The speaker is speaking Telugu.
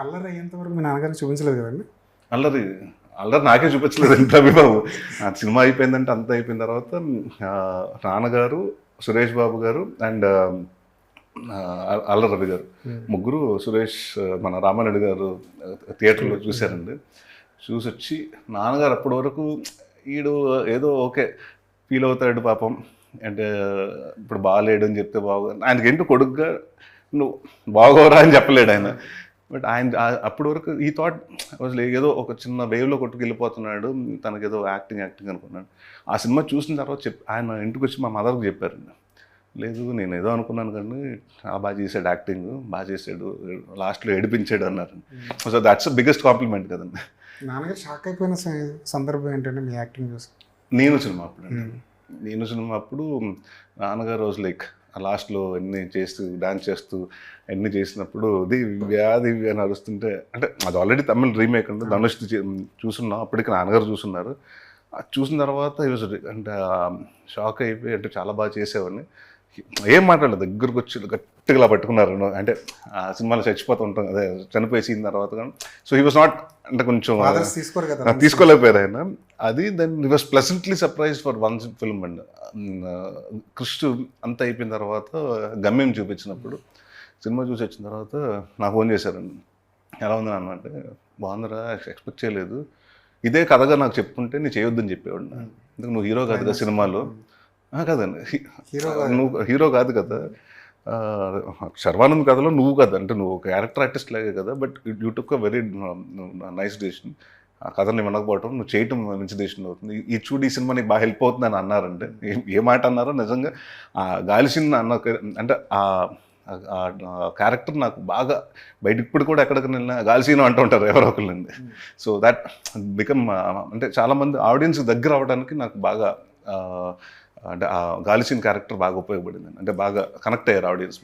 అల్లరి అయ్యేంత వరకు మీ నాన్నగారికి చూపించలేదు కదండి? అల్లరి అల్లరి నాకే చూపించలేదు అభిబాబు ఆ సినిమా అయిపోయిందంటే అంత అయిపోయిన తర్వాత నాన్నగారు సురేష్ బాబు గారు అండ్ అల్లరి రవి గారు. ముగ్గురు సురేష్ మన రామారెడ్డి గారు థియేటర్లో చూశారండి. చూసి వచ్చి నాన్నగారు అప్పటి వరకు ఈడు ఏదో ఓకే ఫీల్ అవుతాడు పాపం. అంటే ఇప్పుడు బాగాలేడు అని చెప్తే బాగు ఆయనకి ఏంటో కొడుకుగా నువ్వు బాగోరా అని చెప్పలేడు ఆయన. బట్ ఆయన అప్పటి వరకు ఈ థాట్ ఏదో ఒక చిన్న వేవ్లో కొట్టుకు వెళ్ళిపోతున్నాడు తనకి ఏదో యాక్టింగ్ యాక్టింగ్ అనుకున్నాడు. ఆ సినిమా చూసిన తర్వాత చెప్ ఆయన ఇంటికి వచ్చి మా మదర్కి చెప్పారండి. లేదు నేను ఏదో అనుకున్నాను కానీ ఆ బాగా చేశాడు యాక్టింగ్ బాగా చేశాడు లాస్ట్లో ఏడిపించాడు అన్నారు సో దట్స్ బిగ్గెస్ట్ కాంప్లిమెంట్ కదండి. నాన్నగారు షాక్ అయిపోయిన సందర్భం ఏంటంటే మీ యాక్టింగ్ చూసి? నేను సినిమా అప్పుడు అండి. నేను సినిమా అప్పుడు నాన్నగారు రోజు లైక్ లాస్ట్లో ఎన్ని చేస్తూ డాన్స్ చేస్తూ అన్ని చేసినప్పుడు దివ్య దివ్య అని అరుస్తుంటే అంటే అది ఆల్రెడీ తమిళ్ రీమేక్ అంటే ధనుష్ చూసున్నాం అప్పటికి నాన్నగారు చూసున్నారు. చూసిన తర్వాత అంటే షాక్ అయిపోయి అంటే చాలా బాగా చేసేవాడిని. ఏం మాట్లాడలేదు దగ్గరకు వచ్చి గట్టిగా ఇలా పట్టుకున్నారు. అంటే ఆ సినిమాలో చచ్చిపోతూ ఉంటాం అదే చనిపోయేసిన తర్వాత సో హీ వాస్ నాట్ అంటే కొంచెం తీసుకోలేకపోయారు ఆయన. అది then he was pleasantly surprise for one film and. Krishna అంత అయిపోయిన తర్వాత గమ్యం చూపించినప్పుడు సినిమా చూసి వచ్చిన తర్వాత నాకు ఫోన్ చేశారండి. ఎలా ఉంది అంటే బాగుందిరా ఎక్స్పెక్ట్ చేయలేదు. ఇదే కథగా నాకు చెప్పుకుంటే నీ చేయొద్దని చెప్పేవాడు ఎందుకు నువ్వు హీరో కాదు కదా సినిమాలో. కాదండి హీరో నువ్వు హీరో కాదు కదా. శర్వానంద్ కథలో నువ్వు కదా. అంటే నువ్వు క్యారెక్టర్ ఆర్టిస్ట్ లాగే కదా but you took a very nice decision. ఆ కథని వినకపోవటం నువ్వు చేయటం మంచి డెసిషన్ అవుతుంది. ఈ- చూడు ఈ సినిమా నీకు బాగా హెల్ప్ అవుతుంది అని అన్నారంటే ఏ- ఏ మాట అన్నారో నిజంగా ఆ గాలిసిన అన్న ఒక- అంటే ఆ క్యారెక్టర్ నాకు బాగా బయట ఇప్పుడు కూడా ఎక్కడికి వెళ్ళినా గాలిసీను అంటూ ఉంటారు ఎవరో ఒకళ్ళండి. సో దట్ బికమ్ అంటే చాలామంది ఆడియన్స్ దగ్గర అవడానికి నాకు బాగా అంటే ఆ గాలిసిన క్యారెక్టర్ బాగా ఉపయోగపడింది అంటే బాగా కనెక్ట్ అయ్యారు ఆడియన్స్